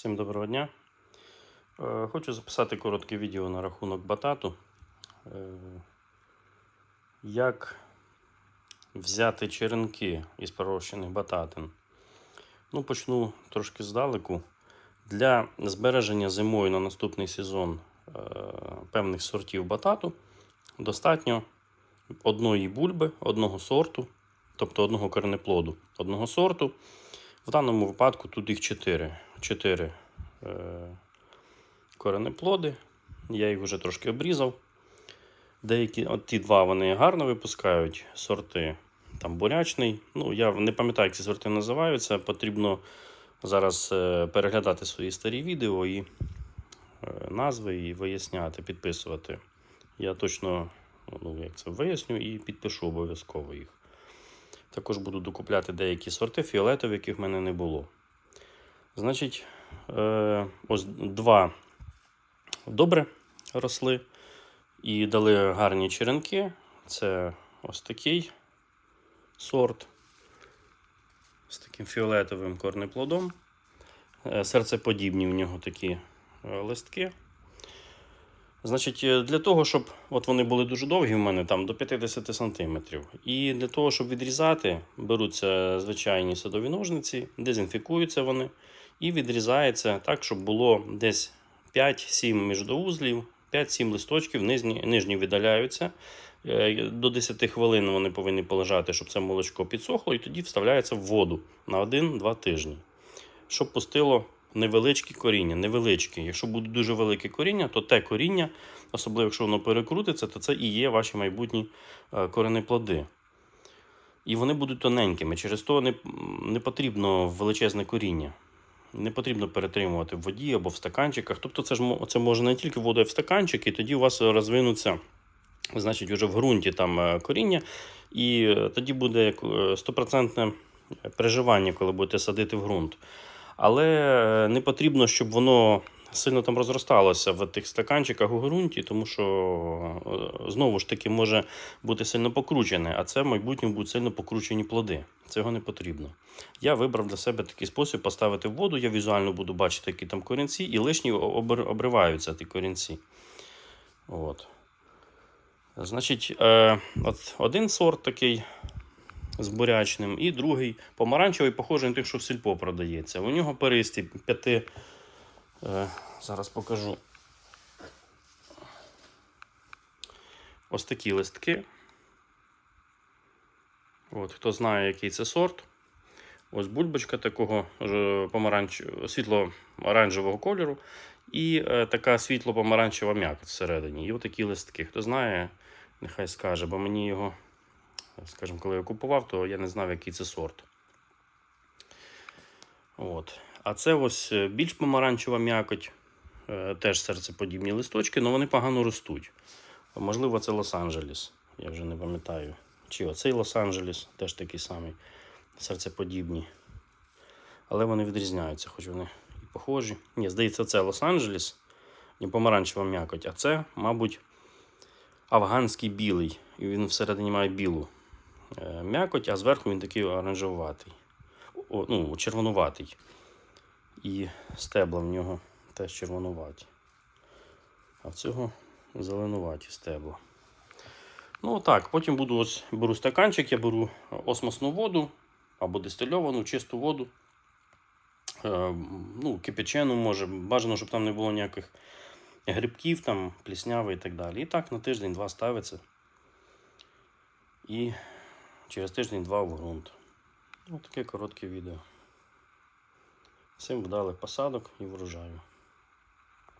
Всім доброго дня. Е, Хочу записати коротке відео на рахунок батату. Е, Як взяти черенки із пророщених бататин. Ну, почну трошки здалеку. Для збереження зимою на наступний сезон е, певних сортів батату достатньо одної бульби, одного сорту, тобто одного коренеплоду, одного сорту. В даному випадку тут їх 4. 4 е, коренеплоди. Я їх вже трошки обрізав. Деякі, от ті два вони гарно випускають сорти. Там бурячний. Ну, я не пам'ятаю, як ці сорти називаються. Потрібно зараз е, переглядати свої старі відео і е, назви і виясняти, підписувати. Я точно ну, як це виясню і підпишу обов'язково їх. Також буду докупляти деякі сорти фіолетові, яких в мене не було. Значить, е, ось два добре росли і дали гарні черенки. Це ось такий сорт з таким фіолетовим корнеплодом. Е, Серцеподібні в нього такі е, листки. Значить, е, для того, щоб от вони були дуже довгі в мене, там до 50 см. І для того, щоб відрізати, беруться звичайні садові ножниці, дезінфікуються вони і відрізається так, щоб було десь 5-7 міждоузлів, 5-7 листочків, нижні, нижні видаляються. Е, До 10 хвилин вони повинні полежати, щоб це молочко підсохло, і тоді вставляється в воду на 1-2 тижні. Щоб пустило невеличкі коріння. Невеличкі. Якщо буде дуже велике коріння, то те коріння, особливо якщо воно перекрутиться, то це і є ваші майбутні е, корені плоди. І вони будуть тоненькими. Через то не, не потрібно величезне коріння. Не потрібно перетримувати в воді або в стаканчиках. Тобто це ж це може не тільки воду, а й в стаканчики, і тоді у вас розвинуться, значить, вже в ґрунті там е, коріння, і е, тоді буде стопроцентне переживання, коли будете садити в ґрунт. Але е, не потрібно, щоб воно сильно там розросталося в тих стаканчиках у ґрунті, тому що е, знову ж таки може бути сильно покручене, а це в майбутньому будуть сильно покручені плоди. Цього не потрібно. Я вибрав для себе такий спосіб поставити в воду. Я візуально буду бачити, які там корінці, і лишні обриваються ті корінці. От. Значить, е, от один сорт такий з бурячним, і другий помаранчевий, похожий на тих, що в сільпо продається. У нього перисті п'яти. Е, зараз покажу. Ось такі листки. От, хто знає, який це сорт. Ось бульбочка такого помаранч... світло-оранжевого кольору. І е, така світло-помаранчева м'якоть всередині. І отакі листки. Хто знає, нехай скаже, бо мені його скажімо, коли я купував, то я не знав, який це сорт. От. А це ось е, більш помаранчева м'якоть, е, теж серцеподібні листочки, але вони погано ростуть. Можливо, це Лос-Анджелес, я вже не пам'ятаю. Чи оцей Лос-Анджелес теж такий самий, серцеподібні. Але вони відрізняються, хоч вони і похожі. Ні, здається, це Лос-Анджелес, не помаранчева м'якоть, а це, мабуть, афганський білий. І він всередині має білу м'якоть, а зверху він такий оранжевуватий. О, ну, червонуватий. І стебла в нього теж червонуваті. А в цього зеленуваті стебла. Ну так, потім буду ось беру стаканчик, я беру осмосну воду або дистильовану, чисту воду. Е, ну, кипячену може, бажано, щоб там не було ніяких грибків, там, плісняви і так далі. І так на тиждень-два ставиться. І через тиждень-два в ґрунт. Ось таке коротке відео. Всім вдалих посадок і врожаю.